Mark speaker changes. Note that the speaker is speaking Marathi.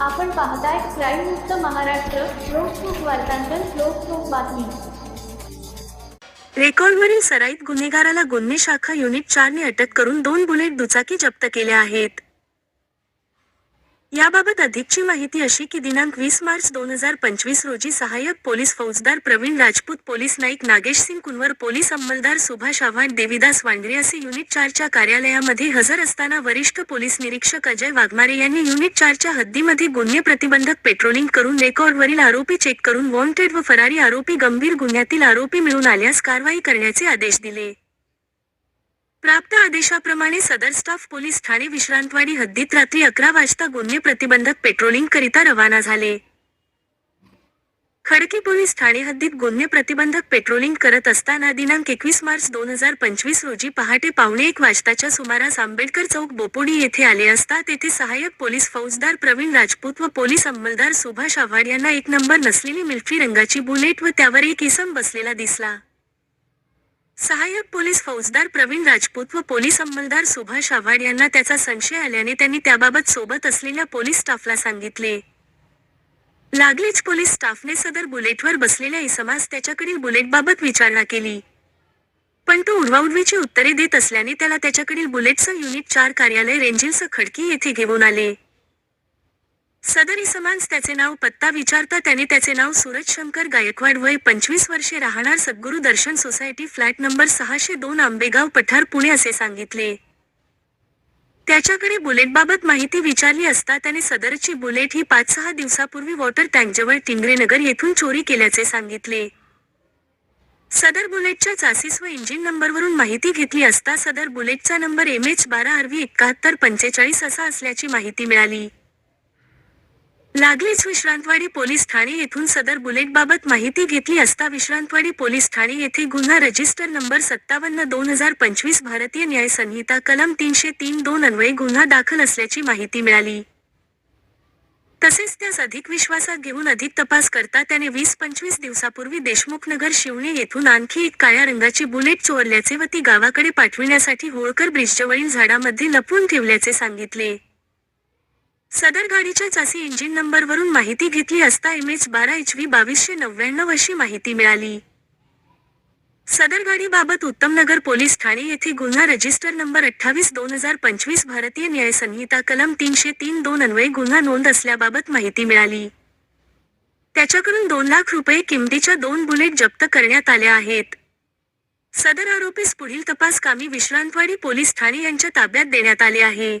Speaker 1: आपण पाहताय क्राईम मुक्त महाराष्ट्र लोकसुख वार्तांकन लोकसुख बातमी.
Speaker 2: रेकॉर्डवरील सराईत गुन्हेगाराला गुन्हे शाखा युनिट चारने अटक करून दोन बुलेट दुचाकी जप्त केल्या आहेत. याबाबत अधिकची माहिती अशी की दिनांक वीस मार्च दोन हजार पंचवीस रोजी सहाय्यक पोलीस फौजदार प्रवीण राजपूत पोलीस नाईक नागेश सिंग कुनवर पोलीस अंमलदार सुभाष आव्हाड देविदास वांगरे असे युनिट चारच्या कार्यालयामध्ये हजर असताना वरिष्ठ पोलीस निरीक्षक अजय वाघमारे यांनी युनिट चारच्या हद्दीमध्ये गुन्हे प्रतिबंधक पेट्रोलिंग करून रेकॉर्डवरील आरोपी चेक करून वॉन्टेड व फरारी आरोपी गंभीर गुन्ह्यातील आरोपी मिळून आल्यास कारवाई करण्याचे आदेश दिले. प्राप्त आदेशाप्रमाणे सदर स्टाफ पोलीस ठाणे विश्रांतवाडी हद्दीत रात्री अकरा वाजता गुन्हे प्रतिबंधक पेट्रोलिंग करिता रवाना झाले. खडकी पोलीस ठाणे हद्दीत गुन्हे प्रतिबंधक पेट्रोलिंग करत असताना दिनांक एकवीस मार्च दोन हजार पंचवीस रोजी पहाटे पावणे एक वाजताच्या सुमारास आंबेडकर चौक बोपोडी येथे आले असता तेथे सहाय्यक पोलीस फौजदार प्रवीण राजपूत व पोलीस अंमलदार सुभाष आव्हाड यांना एक नंबर नसलेली मिल्ट्री रंगाची बुलेट व त्यावर एक इसम बसलेला दिसला. सहाय्यक पोलीस फौजदार प्रवीण राजपूत व पोलीस अंमलदार सुभाष आव्हाड यांना त्याचा संशय आल्याने त्यांनी त्याबाबत सोबत असलेल्या पोलीस स्टाफला सांगितले. लागलीच पोलीस स्टाफने सदर बुलेटवर बसलेल्या इसमास त्याच्याकडील बुलेटबाबत विचारणा केली. पण तो उडवाउडवीची उत्तरे देत असल्याने त्याला त्याच्याकडील बुलेटचं युनिट चार कार्यालय रेंजिलचं खडकी येथे घेऊन आले. सदर इसमांस त्याचे नाव पत्ता विचारता त्याने त्याचे नाव सूरज शंकर गायकवाड वय पंचवीस वर्षे राहणार सद्गुरू दर्शन सोसायटी फ्लॅट नंबर सहाशे दोन आंबेगाव पठार पुणे असे सांगितले. त्याच्याकडे बुलेटबाबत माहिती विचारली असता त्याने सदरची बुलेट ही पाच सहा दिवसापूर्वी वॉटर टँकजवळ टिंगरेनगर येथून चोरी केल्याचे सांगितले. सदर बुलेटच्या चासीस व इंजिन नंबरवरून माहिती घेतली असता सदर बुलेटचा नंबर एम एच बारा आरवी एकाहत्तर पंचेचाळीस असा असल्याची माहिती मिळाली. लागलीच विश्रांतवाडी पोलीस ठाणे येथून सदर बुलेटबाबत माहिती घेतली असता विश्रांतवाडी पोलीस ठाणे येथे गुन्हा रजिस्टर नंबर सत्तावन्न दोन हजार पंचवीस भारतीय न्याय संहिता कलम तीनशे तीन दोन अन्वये गुन्हा दाखल असल्याची माहिती मिळाली. तसेच त्यास अधिक विश्वासात घेऊन अधिक तपास करता त्याने वीस पंचवीस दिवसापूर्वी देशमुख नगर शिवणे येथून आणखी एक काळ्या रंगाची बुलेट चोरल्याचे व ती गावाकडे पाठविण्यासाठी होळकर ब्रिजजवळील झाडामध्ये लपवून ठेवल्याचे सांगितले. सदर गाडीच्या चासी इंजिन नंबरवरून माहिती घेतली असता एम एच बारा एच व्ही बावीसशे नव्याण्णव अशी माहिती मिळाली. सदर गाडीबाबत उत्तमनगर पोलीस ठाणे येथे गुन्हा रजिस्टर नंबर अठ्ठावीस दोन हजार पंचवीस भारतीय न्याय संहिता कलम तीनशे तीन दोन अन्वये गुन्हा नोंद असल्याबाबत माहिती मिळाली. त्याच्याकडून दोन लाख रुपये किमतीच्या दोन बुलेट जप्त करण्यात आल्या आहेत. सदर आरोपीस पुढील तपास कामी विश्रांतवाडी पोलीस ठाणे यांच्या ताब्यात देण्यात आले आहे.